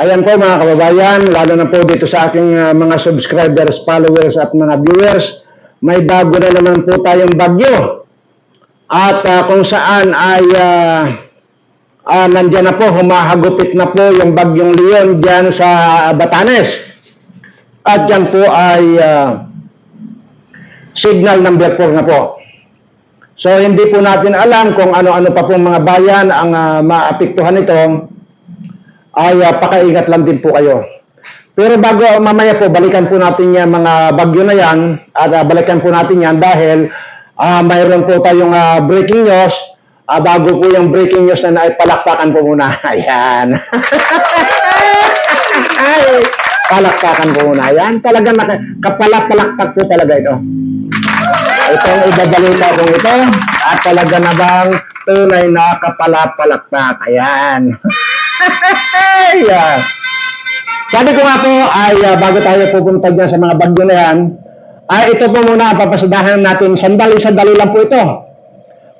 Ayan po mga kababayan, lalo na po dito sa aking ah, mga subscribers, followers at mga viewers, may bago na naman po tayong bagyo. At ah, kung saan ay ah, ah, nandyan na po, humahagupit na po yung bagyong Leon dyan sa Batanes. At yan po ay ah, signal number 4 na po. So hindi po natin alam kung ano-ano pa pong mga bayan ang ah, maapektuhan nito ay uh, pakaingat lang din po kayo. Pero bago mamaya po, balikan po natin yung mga bagyo na yan at uh, balikan po natin yan dahil uh, mayroon po tayong uh, breaking news. Uh, bago po yung breaking news na naipalakpakan po muna. Ayan. Ay, palakpakan po muna. Ayan, talaga naka, kapalapalakpak po talaga ito. Itong ibabalita kong ito at talaga na bang tunay na kapalapalakpak. Ayan. Ayan. Sabi ko nga po ay ah, bago tayo pupunta dyan sa mga bagyo na yan, ay ito po muna ang papasadahan natin. Sandali-sandali lang po ito.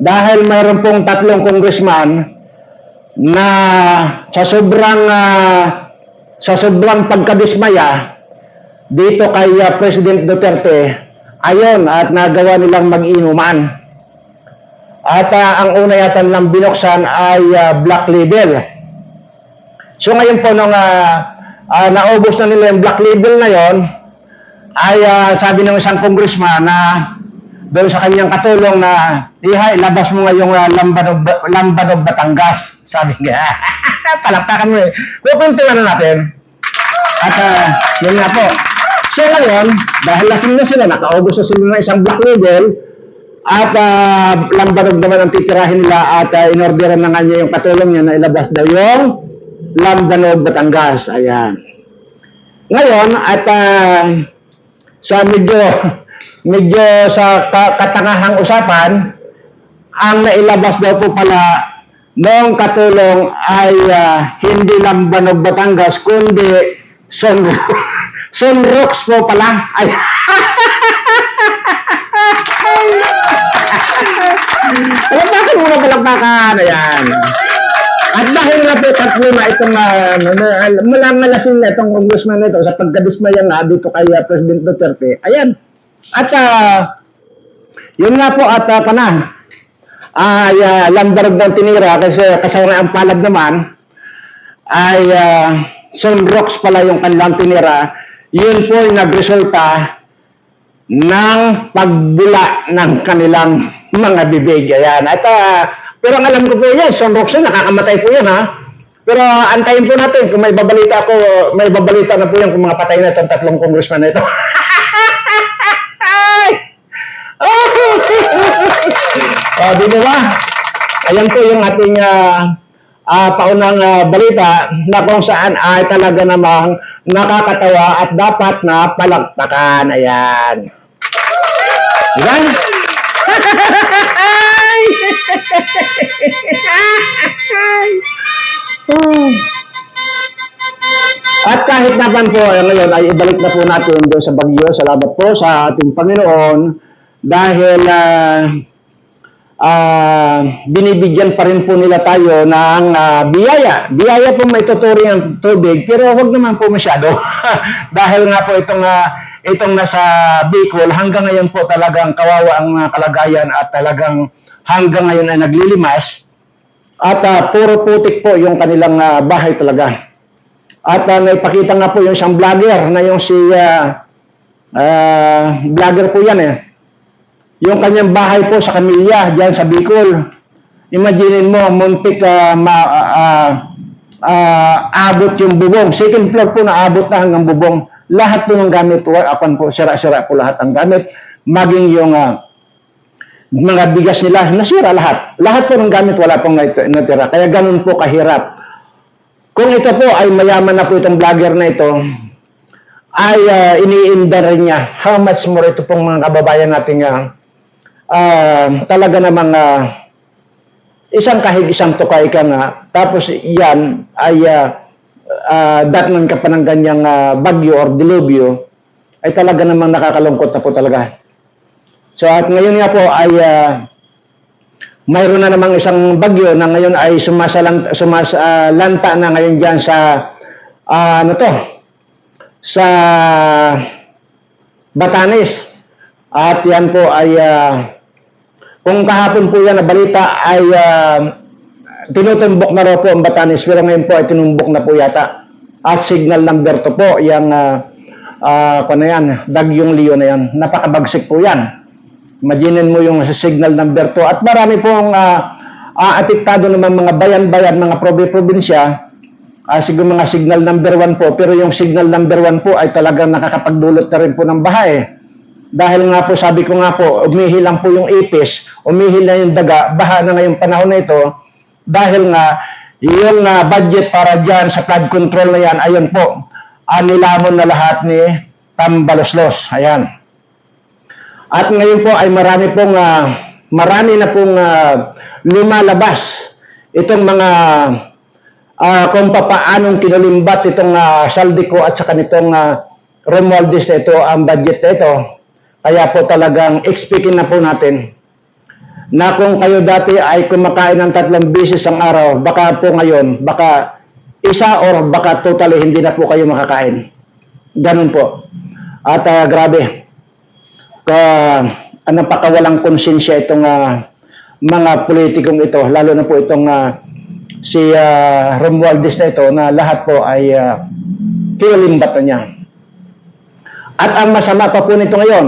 Dahil mayroon pong tatlong congressman na sa sobrang ah, sa sobrang pagkadismaya dito kay ah, President Duterte, ayon at nagawa nilang mag-inuman. At ah, ang una yata nilang binuksan ay ah, black label. So ngayon po nung ah, ah, naubos na nila yung black label na yon, ay ah, sabi ng isang congressman na doon sa kanyang katulong na iha, ilabas mo nga yung uh, lambanog, lambanog Batangas. Sabi nga, palakpakan mo eh. Pupuntuan na natin. At ah, yun nga po. So ngayon, dahil lasing na sila, nakaubos na sila ng isang black label, at uh, lambanog naman ang titirahin nila at uh, inorderan na nga niya yung katulong niya na ilabas daw yung Lambanog, Batangas. Ayan. Ngayon, at ah, sa medyo, medyo sa ka- katangahang usapan, ang nailabas daw po pala noong katulong ay ah, hindi Lambanog, Batangas, kundi Son Sunrocks po pala. Ay. Palakpakan muna palakpakan. Ayan. At dahil nga po tatlo na itong uh, mula malasing na itong congressman na ito sa pagkadismaya nga dito kay uh, President Duterte. Ayan. At uh, yun nga po at uh, pana. Ay uh, lambarog ng tinira kasi kasama ang palad naman ay uh, Sunrocks pala yung kanilang tinira. Yun po yung nagresulta ng pagbula ng kanilang mga bibig. Ayan. At uh, pero ang alam ko po yan, Sunrocks yan, nakakamatay po yan ha. Pero antayin po natin kung may babalita ako, may babalita na po yan kung mga patay na itong tatlong congressman na ito. oh, di ba? Ayan po yung ating ah, ah, paunang ah, balita na kung saan ay talaga namang nakakatawa at dapat na palakpakan. Ayan. Di ba? Hmm. At kahit naman po eh, ngayon ay ibalik na po natin doon sa Bagyo. Salamat po sa ating Panginoon dahil ah, ah, binibigyan pa rin po nila tayo ng ah, biyaya. Biyaya po may tuturi ang tubig pero wag naman po masyado. dahil nga po itong ah, itong nasa Bicol hanggang ngayon po talagang kawawa ang ah, kalagayan at talagang hanggang ngayon ay naglilimas. At ah, puro putik po yung kanilang ah, bahay talaga. At uh, naipakita nga po yung isang vlogger na yung si ah, ah, vlogger po yan eh. Yung kanyang bahay po sa Camilla, diyan sa Bicol. Imaginin mo, muntik ah, ma, ah, ah, abot yung bubong. Second floor po na abot na hanggang bubong. Lahat po ng gamit po, po, sira-sira po lahat ang gamit. Maging yung ah, mga bigas nila, nasira lahat. Lahat po ng gamit, wala pong nat- natira. Kaya ganun po kahirap. Kung ito po ay mayaman na po itong vlogger na ito, ay uh, iniinda rin niya how much more ito pong mga kababayan nating uh, uh, talaga namang uh, isang kahig isang tukay ka nga tapos yan ay uh, uh, datnan ka pa ng ganyang uh, bagyo or dilubyo ay talaga namang nakakalungkot na po talaga. So at ngayon nga po ay uh, mayroon na namang isang bagyo na ngayon ay sumasalanta, sumasalanta na ngayon dyan sa ah, ano to, sa Batanes. At yan po ay, ah, kung kahapon po yan na balita ay ah, tinutumbok na raw po ang Batanes pero ngayon po ay tinumbok na po yata. At signal number 2 po, yung uh, uh, na yan, Dagyong Leo na yan. Napakabagsik po yan. Imaginin mo yung signal number 2. At marami pong uh, uh, apektado naman mga bayan-bayan, mga probi-probinsya, uh, siguro mga signal number 1 po, pero yung signal number 1 po ay talagang nakakapagdulot na rin po ng baha eh. Dahil nga po, sabi ko nga po, umihil lang po yung ipis, umihil yung daga, baha na ngayong panahon na ito, dahil nga, yung uh, budget para dyan sa flood control na yan, ayun po, anilamon na lahat ni Tambaloslos. Ayan. At ngayon po ay marami pong, uh, marami na pong uh, lumalabas itong mga uh, kung papaanong kinulimbat itong uh, Saldico at saka nitong uh, Romualdez ito, ang budget na ito. Kaya po talagang expecting na po natin na kung kayo dati ay kumakain ng tatlong beses ang araw, baka po ngayon, baka isa or baka totally hindi na po kayo makakain. Ganun po. At uh, grabe, ka, anong pakawalang konsensya itong uh, mga politikong ito, lalo na po itong uh, si uh, Romualdez na ito na lahat po ay uh, kinalimbat na niya. At ang masama pa po nito ngayon,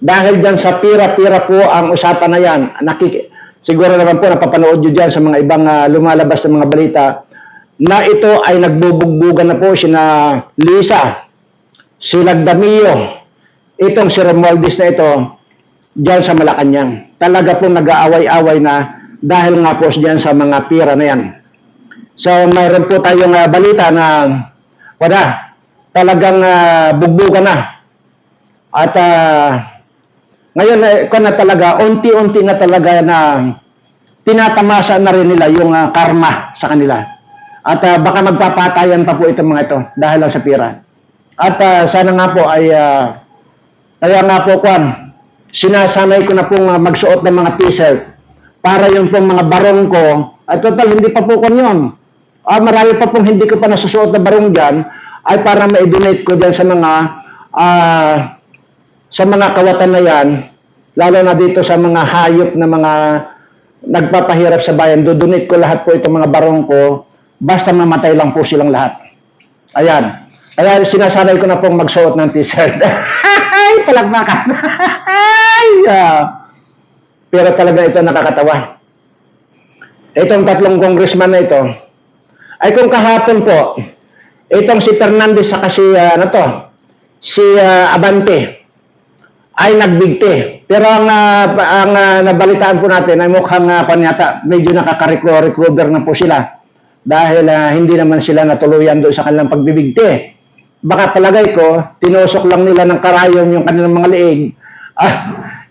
dahil dyan sa pira-pira po ang usapan na yan, nakik siguro naman po napapanood nyo dyan sa mga ibang uh, lumalabas ng mga balita, na ito ay nagbubugbugan na po si na Lisa, si Lagdamio, itong si Romualdez na ito, dyan sa Malacanang. Talaga po nag-aaway-away na dahil nga po dyan sa mga pira na yan. So mayroon po tayong uh, balita na wala, talagang uh, bugbugan na. At uh, ngayon, eh, ko na talaga, unti-unti na talaga na tinatamasa na rin nila yung uh, karma sa kanila. At uh, baka magpapatayan pa po itong mga ito dahil lang sa pira. At uh, sana nga po ay, uh, kaya nga po, Kwan, sinasanay ko na pong uh, magsuot ng mga t-shirt para yung pong mga barong ko, at total, hindi pa po kon yun. Uh, marami pa pong hindi ko pa nasusuot na barong dyan, ay para ma-donate ko dyan sa mga uh, sa mga kawatan na yan, lalo na dito sa mga hayop na mga nagpapahirap sa bayan, dudunit ko lahat po itong mga barong ko, basta mamatay lang po silang lahat. Ayan. Kaya sinasanay ko na pong magsuot ng t-shirt. Ay, palagmakan. Ay, uh, pero talaga ito nakakatawa. Itong tatlong congressman na ito, ay kung kahapon po, itong si Fernandez sa kasi, uh, ano to, si uh, Abante, ay nagbigti. Pero ang, uh, ang uh, nabalitaan po natin ay mukhang uh, panyata, medyo nakaka-recover na po sila. Dahil uh, hindi naman sila natuluyan doon sa kanilang pagbibigti. Baka palagay ko, tinusok lang nila ng karayom yung kanilang mga liig. Ah,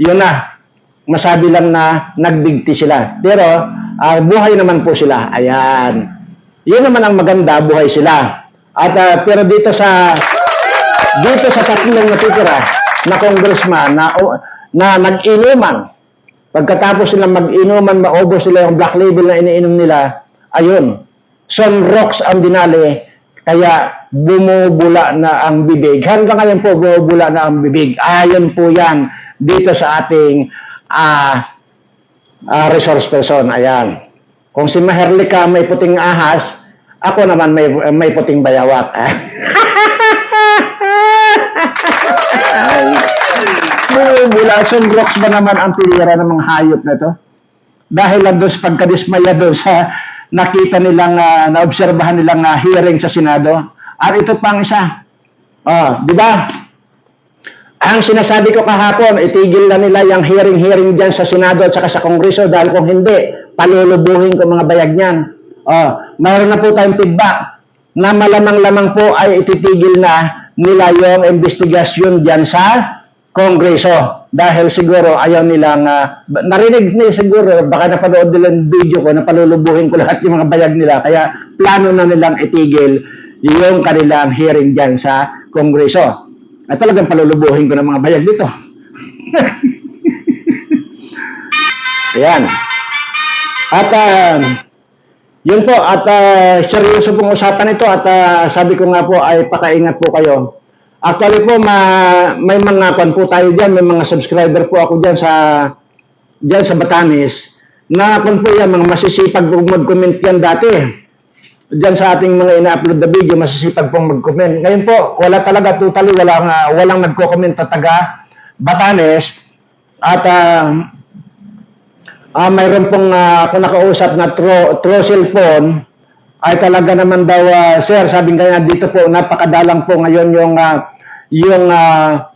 yun na. Masabi lang na nagbigti sila. Pero uh, buhay naman po sila. Ayan. Yun naman ang maganda, buhay sila. At uh, pero dito sa dito sa tatlong natitira, na congressman na, na nag-inuman. Pagkatapos sila mag-inuman, maubos sila yung black label na iniinom nila, ayun, some rocks ang dinali, kaya bumubula na ang bibig. Hanggang ngayon po, bumubula na ang bibig. Ayon po yan dito sa ating uh, uh, resource person. Ayan. Kung si Maherlika may puting ahas, ako naman may, may puting bayawak. Mula sunrocks ba naman ang pilira ng mga hayop na to? Dahil lang doon sa pagkadismaya doon sa nakita nilang, uh, naobserbahan nilang uh, hearing sa Senado. At ito pang isa. Oh, di ba? Ang sinasabi ko kahapon, itigil na nila yung hearing-hearing dyan sa Senado at saka sa Kongreso dahil kung hindi, palulubuhin ko mga bayag niyan. Oh, mayroon na po tayong feedback na malamang-lamang po ay ititigil na nila yung investigasyon dyan sa Kongreso. Dahil siguro ayaw nilang uh, narinig ni siguro baka napanood nila yung video ko na palulubuhin ko lahat yung mga bayag nila. Kaya plano na nilang itigil yung kanilang hearing dyan sa Kongreso. At talagang palulubuhin ko ng mga bayag dito ayan. At uh, Yun po, at ah, seryoso pong usapan ito. At ah, sabi ko nga po ay pakaingat po kayo. Actually po, ma, may mga kwan po tayo dyan, may mga subscriber po ako dyan sa dyan sa Batanes na kung po yan, mga masisipag po mag-comment yan dati. Diyan sa ating mga ina-upload na video, masisipag pong mag-comment. Ngayon po, wala talaga, totally, walang, ah, walang nagko-comment na taga Batanes. At ah, ah mayroon pong uh, ako nakausap na through, through cellphone, ay talaga naman daw, ah, sir, sabi nga dito po, napakadalang po ngayon yung, ah, yung, ah,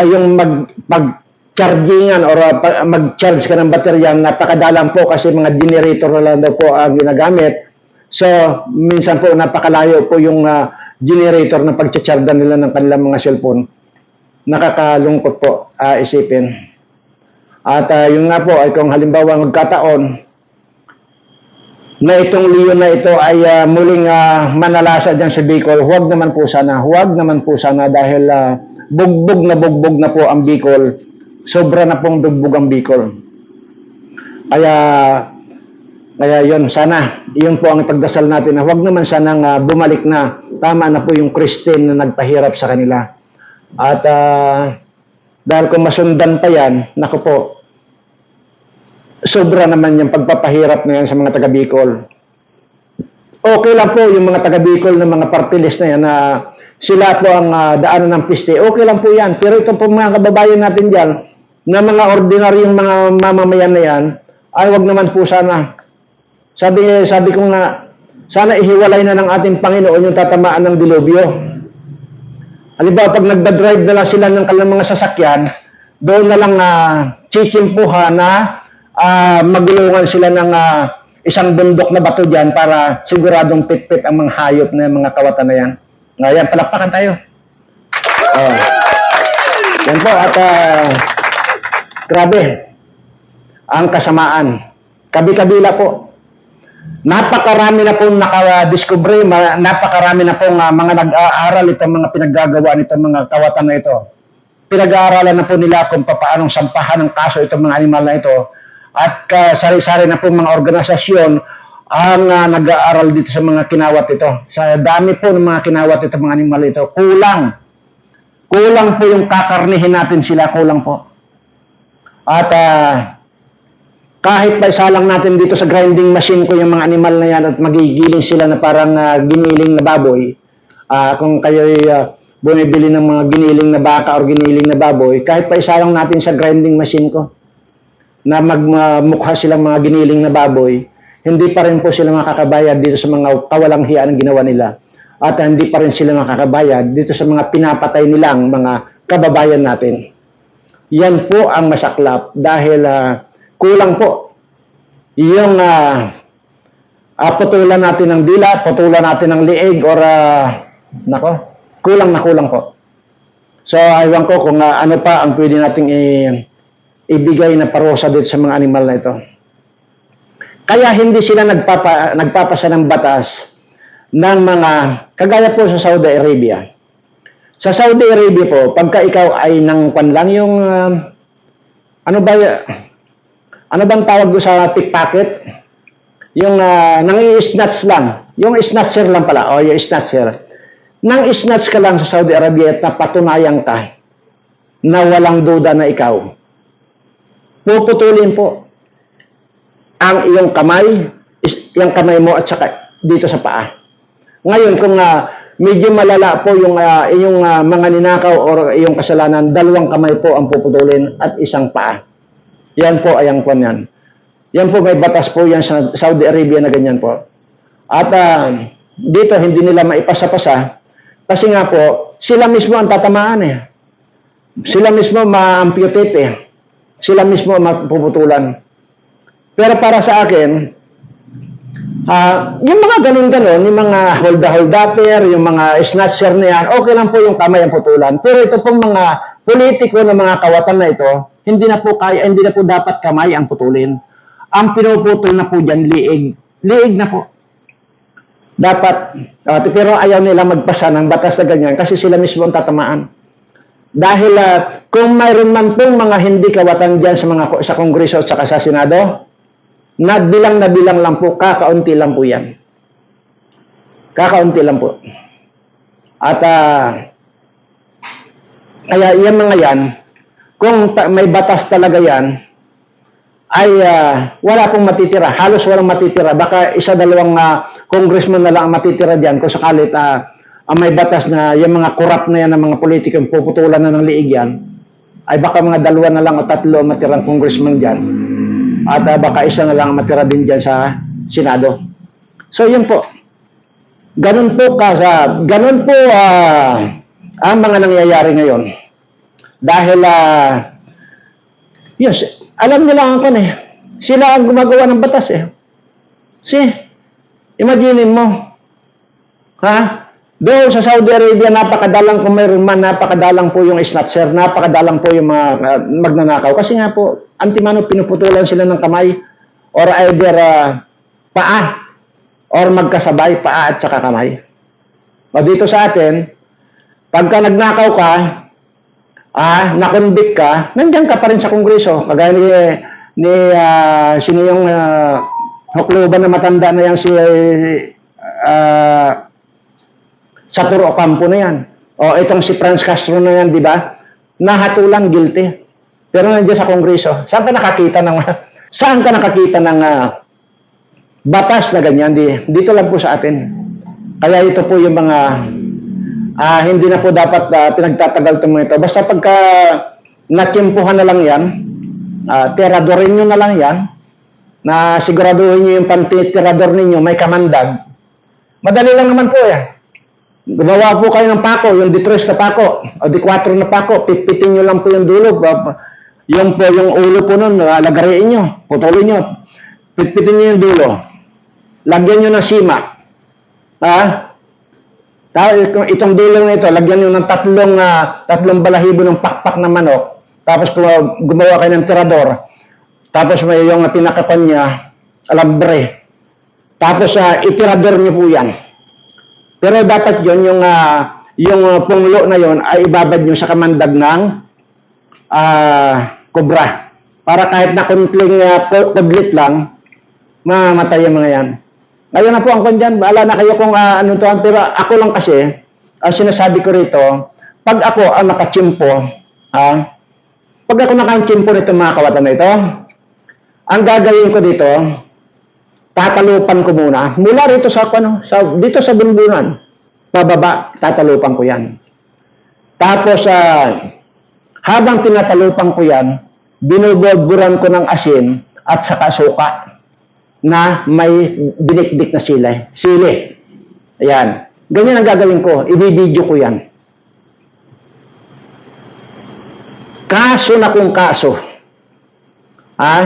ay yung mag pag chargingan or uh, pa- mag-charge ka ng baterya napakadalang po kasi mga generator na lang daw po ang ginagamit. So, minsan po napakalayo po yung uh, generator na pagcha-charge nila ng kanilang mga cellphone. Nakakalungkot po uh, isipin. At uh, yung nga po ay kung halimbawa magkataon na itong Leon na ito ay ah, muling ah, manalasa dyan sa Bicol, huwag naman po sana, huwag naman po sana dahil ah, bugbog na bugbog na po ang Bicol, sobra na pong bugbog ang Bicol. Kaya, kaya yon sana, iyon po ang ipagdasal natin na huwag naman sanang ah, bumalik na, tama na po yung Christine na nagpahirap sa kanila. At ah, dahil kung masundan pa yan, naku po, sobra naman yung pagpapahirap na yan sa mga taga Bicol. Okay lang po yung mga taga Bicol na mga party list na yan na sila po ang ah, daanan ng piste. Okay lang po yan. Pero ito po mga kababayan natin dyan na mga ordinaryong mga mamamayan na yan ay wag naman po sana. Sabi, sabi ko nga, sana ihiwalay na ng ating Panginoon yung tatamaan ng dilubyo. Halimbawa, pag nagda-drive na lang sila ng kanilang mga sasakyan, doon na lang uh, chichimpuhan na ah, magulungan sila ng ah, isang bundok na bato dyan para siguradong pitpit ang mga hayop na mga kawatan na yan. Ngayon, palakpakan tayo. Oh. Yan po, at ah, grabe, ang kasamaan. Kabi-kabila po. Napakarami na pong nakadiscovery, napakarami na pong ah, mga nag-aaral itong mga pinaggagawa nitong mga kawatan na ito. Pinag-aaralan na po nila kung paanong sampahan ng kaso itong mga animal na ito at ka, sari-sari na po mga organisasyon ang ah, nag-aaral dito sa mga kinawat ito. Sa dami po ng mga kinawat itong mga animal ito, kulang. Kulang po yung kakarnihin natin sila, kulang po. At ah, kahit pa isa lang natin dito sa grinding machine ko yung mga animal na yan at magigiling sila na parang ah, giniling na baboy, ah, kung kayo bumibili ng mga giniling na baka or giniling na baboy, kahit pa isa lang natin sa grinding machine ko, na magmukha silang mga giniling na baboy, hindi pa rin po sila makakabayad dito sa mga kawalang hiyaan ang ginawa nila. At hindi pa rin sila makakabayad dito sa mga pinapatay nilang mga kababayan natin. Yan po ang masaklap dahil ah, kulang po yung ah, ah, putulan natin ng dila, putulan natin ng liig or ah, nako, kulang na kulang po. So, aywan ko kung ah, ano pa ang pwede nating i- ibigay na parusa dito sa mga animal na ito. Kaya hindi sila nagpapa, nagpapasa ng batas ng mga, kagaya po sa Saudi Arabia. Sa Saudi Arabia po, pagka ikaw ay nang lang yung, ah, ano ba, ano bang tawag doon sa pickpocket? Yung uh, nang i-snatch lang. Yung snatcher lang pala. O, yung snatcher. Nang snatch ka lang sa Saudi Arabia at napatunayan ka na walang duda na ikaw, puputulin po ang iyong kamay, yung kamay mo at saka dito sa paa. Ngayon, kung uh, medyo malala po yung uh, iyong uh, mga ninakaw o iyong kasalanan, dalawang kamay po ang puputulin at isang paa. Yan po ay ang kwan yan. Yan po may batas po yan sa Saudi Arabia na ganyan po. At uh, dito hindi nila maipasa-pasa kasi nga po sila mismo ang tatamaan eh. Sila mismo ma-amputate eh. Sila mismo mapuputulan. Pero para sa akin, ah yung mga ganun-ganon, yung mga holda-holdapper, yung mga snatcher na yan, okay lang po yung kamay ang putulan. Pero ito pong mga politiko na mga kawatan na ito, hindi na po kaya, hindi na po dapat kamay ang putulin. Ang pinuputol na po dyan, liig. Liig na po. Dapat, ah, pero ayaw nila magpasa ng batas na ganyan kasi sila mismo ang tatamaan. Dahil ah, kung mayroon man pong mga hindi kawatan dyan sa mga sa Kongreso at saka sa Senado, na bilang na bilang lang po, kakaunti lang po yan. Kakaunti lang po. At ah, kaya yan mga yan, kung may batas talaga yan, ay ah, wala pong matitira. Halos walang matitira. Baka isa dalawang ah, congressman na lang ang matitira diyan kung sakalit ah, ang may batas na yung mga corrupt na yan ng mga politikong puputulan na ng liig yan, ay baka mga dalawa na lang o tatlo matirang congressman diyan. At ah, baka isa na lang ang matira din diyan sa Senado. So yun po. Ganun po ka sa ganun po ah, ang mga nangyayari ngayon. Dahil ah yes, alam nila ang kan eh. Sila ang gumagawa ng batas eh. Si, imagine mo. Ha? Doon sa Saudi Arabia, napakadalang kung mayroon man, napakadalang po yung snatcher, napakadalang po yung mga ah, magnanakaw. Kasi nga po, antimano pinuputulan sila ng kamay or either ah, paa or magkasabay paa at saka kamay. O dito sa atin, pagka nagnakaw ka, ah, nakonvict ka, nandiyan ka pa rin sa kongreso. Kagaya ni, ni ah, sino yung uh, hukluban na matanda na yan si ah, Saturo Ocampo na yan. O itong si Franz Castro na yan, di ba? Nahatulan guilty. Pero nandiyan sa kongreso. Saan ka nakakita ng saan ka nakakita ng ah, batas na ganyan? Di, dito lang po sa atin. Kaya ito po yung mga ah, hindi na po dapat ah, pinagtatagal itong ito. Basta pagka nakimpuhan na lang yan, ah, tiradorin nyo na lang yan, na siguraduhin nyo yung pantitirador ninyo, may kamandag. Madali lang naman po yan. Gumawa po kayo ng pako, yung D3 na pako, o D4 na pako, pitpitin nyo lang po yung dulo. Yung po, yung ulo po nun, lagariin nyo, putulin nyo. Pitpitin nyo yung dulo. Lagyan nyo ng sima. Ha? Itong- dulo na ito, lagyan nyo ng tatlong, ah, tatlong balahibo ng pakpak na manok. Tapos gumawa kayo ng tirador. Tapos may yung pinakapan niya, alambre. Tapos uh, itirador nyo po yan. Pero dapat yon yung ah, yung ah, punglo na yon ay ibabad nyo sa kamandag ng ah, kobra. Para kahit na kuntling uh, kudlit lang, mamatay yung mga yan. Ngayon na po ang kundyan, baala na kayo kung uh, ano to, pero ako lang kasi, ang sinasabi ko rito, pag ako ang nakachimpo, ha, pag ako nakachimpo nito mga kawatan na ito, ang gagawin ko dito, tatalupan ko muna, mula rito sa, ano, sa dito sa bunbunan, pababa, tatalupan ko yan. Tapos, ah, habang tinatalupan ko yan, binubulburan ko ng asin at saka suka na may dinikdik na sili. Sili. Ayan. Ganyan ang gagawin ko. Ibibidyo ko yan. Kaso na kung kaso. Ha?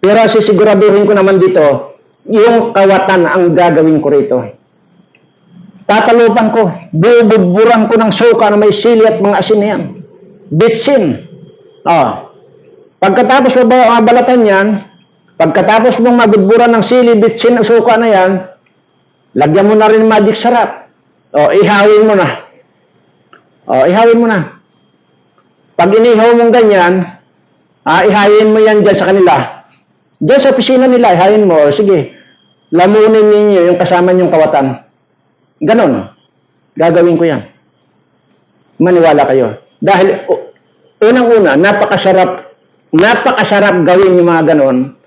Pero sisiguraduhin ko naman dito, yung kawatan ang gagawin ko rito. Tatalupan ko, bubudburan ko ng suka na may sili at mga asin na yan. Bitsin. Oh. Pagkatapos mo ba mabalatan yan, pagkatapos mong mabudburan ng sili, bitsin at suka na yan, lagyan mo na rin magic sarap. O, ihawin mo na. O, ihawin mo na. Pag inihaw mong ganyan, ah, ihawin mo yan dyan sa kanila. Diyan sa opisina nila, ihawin mo, o, sige, lamunin ninyo yung kasama niyong kawatan. Ganon. Gagawin ko yan. Maniwala kayo. Dahil, unang-una, napakasarap, napakasarap gawin yung mga ganon.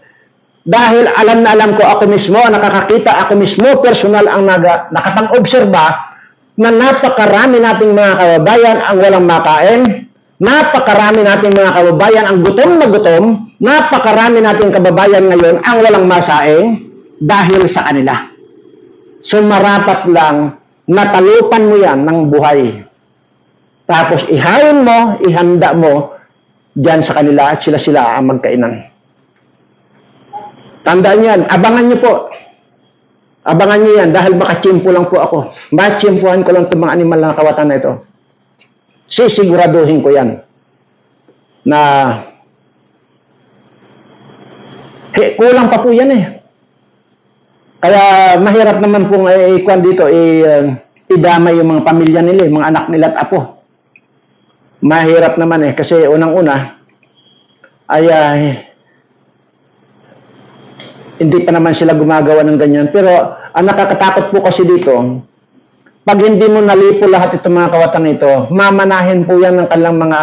Dahil alam na alam ko ako mismo, nakakakita ako mismo, personal ang naga, nakapag-obserba na napakarami nating mga kababayan ang walang makain, napakarami nating mga kababayan ang gutom na gutom, napakarami nating kababayan ngayon ang walang masaing dahil sa kanila. So marapat lang natalupan mo yan ng buhay. Tapos ihawin mo, ihanda mo dyan sa kanila at sila-sila ang magkainan. Tandaan yan, abangan nyo po. Abangan nyo yan dahil makachimpo lang po ako. Machimpuhan ko lang itong mga animal na kawatan na ito. Sisiguraduhin ko yan na eh, kulang pa po yan eh. Kaya mahirap naman pong eh, ikuan dito, eh, idamay yung mga pamilya nila, yung mga anak nila at apo. Mahirap naman eh, kasi unang-una, ay uh, hindi pa naman sila gumagawa ng ganyan. Pero ang nakakatakot po kasi dito, pag hindi mo nalipo lahat itong mga kawatan ito, mamanahin po yan ng kanilang mga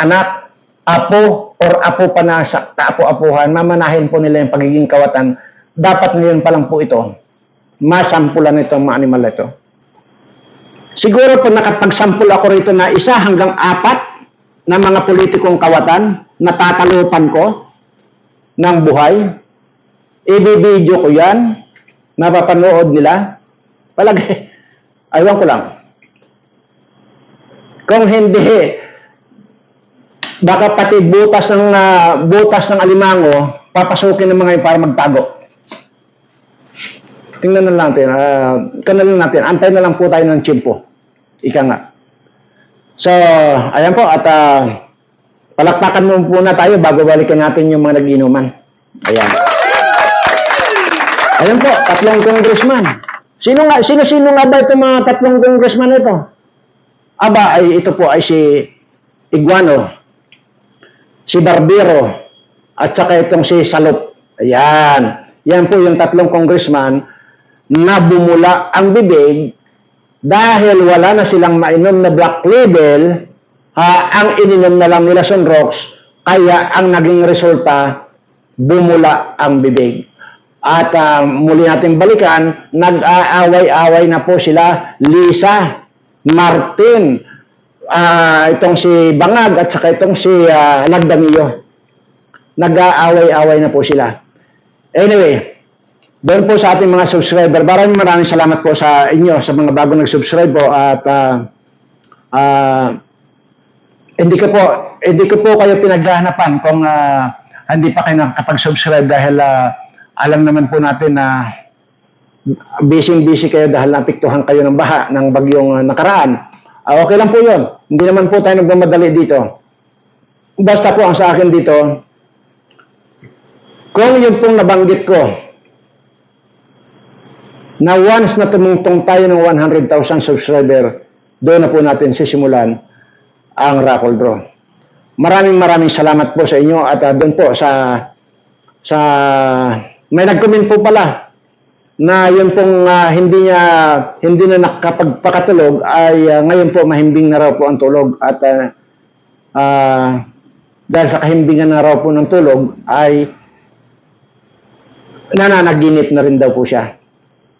anak, apo, or apo pa na sa kaapo-apuhan, mamanahin po nila yung pagiging kawatan. Dapat ngayon pa lang po ito, masampulan ito mga animal na ito. Siguro po nakapagsampul ako rito na isa hanggang apat na mga politikong kawatan, natatalupan ko ng buhay. Ibibideo ko yan, mapapanood nila. Palagay, aywan ko lang. Kung hindi, baka pati butas ng ah, butas ng alimango, papasukin ng mga yun para magtago. Tingnan na lang natin, uh, na lang natin, antay na lang po tayo ng chimpo. Ika nga. So, ayan po, at ah, palakpakan mo muna tayo bago balikan natin yung mga nag-inuman. Ayan. Ayan po, tatlong congressman. Sino nga, sino-sino nga ba itong mga tatlong congressman ito? Aba, ay ito po ay si Iguano, si Barbero, at saka itong si Salop. Ayan. Yan po yung tatlong congressman na bumula ang bibig dahil wala na silang mainom na black label, ha, ang ininom na lang nila Sunrox, kaya ang naging resulta, bumula ang bibig. At ah, muli natin balikan, nag-aaway-away na po sila, Lisa, Martin, ah, itong si Bangag at saka itong si ah, Lagdamillo. Nag-aaway-away na po sila. Anyway, doon po sa ating mga subscriber, maraming maraming salamat po sa inyo, sa mga bago nag-subscribe po at ah, ah, hindi ko po hindi ko po kayo pinaghahanapan kung ah, hindi pa kayo nakapag-subscribe dahil ah, alam naman po natin na busy-busy kayo dahil napiktuhan kayo ng baha ng bagyong ah, nakaraan. Ah, okay lang po yun. Hindi naman po tayo nagmamadali dito. Basta po ang sa akin dito, kung yun pong nabanggit ko, na once na tumungtong tayo ng 100,000 subscriber, doon na po natin sisimulan ang raffle draw. Maraming maraming salamat po sa inyo at uh, doon po sa sa may nag-comment po pala na yun pong ah, hindi niya hindi na nakapagpakatulog ay ah, ngayon po mahimbing na raw po ang tulog at ah, ah, dahil sa kahimbingan na raw po ng tulog ay nananaginip na rin daw po siya.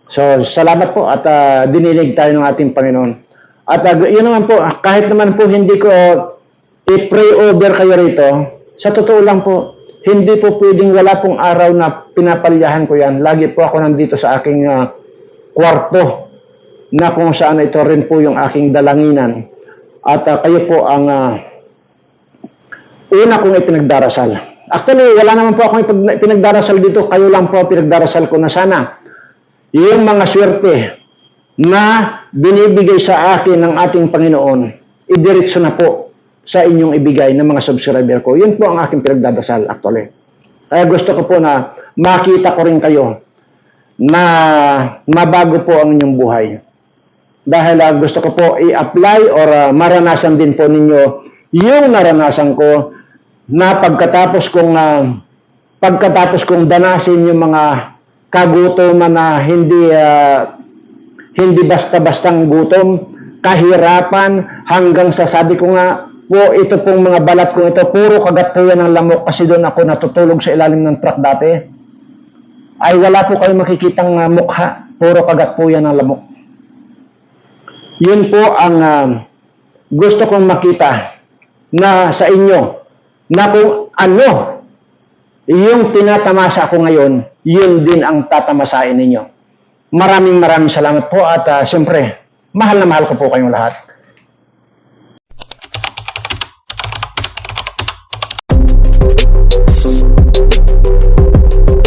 So, salamat po at ah, dinilig tayo ng ating Panginoon. At uh, yun naman po, kahit naman po hindi ko i-pray over kayo rito, sa totoo lang po, hindi po pwedeng wala pong araw na pinapalyahan ko yan. Lagi po ako nandito sa aking ah, kwarto na kung saan ito rin po yung aking dalanginan. At ah, kayo po ang ah, una kong ipinagdarasal. Actually, wala naman po akong pinagdarasal dito. Kayo lang po pinagdarasal ko na sana yung mga swerte na binibigay sa akin ng ating Panginoon, idiretso na po sa inyong ibigay ng mga subscriber ko. Yun po ang aking pinagdadasal actually. Kaya gusto ko po na makita ko rin kayo na mabago po ang inyong buhay. Dahil ah, gusto ko po i-apply or ah, maranasan din po ninyo yung naranasan ko na pagkatapos kong ah, pagkatapos kong danasin yung mga kagutoman na hindi ah, hindi basta-bastang gutom, kahirapan, hanggang sa sabi ko nga, po ito pong mga balat ko ito, puro kagat po yan ng lamok kasi doon ako natutulog sa ilalim ng truck dati. Ay wala po kayong makikitang ah, mukha, puro kagat po yan ng lamok. Yun po ang ah, gusto kong makita na sa inyo, na kung ano yung tinatamasa ko ngayon, yun din ang tatamasain ninyo. Maraming maraming salamat po at uh, siyempre, mahal na mahal ko po kayong lahat.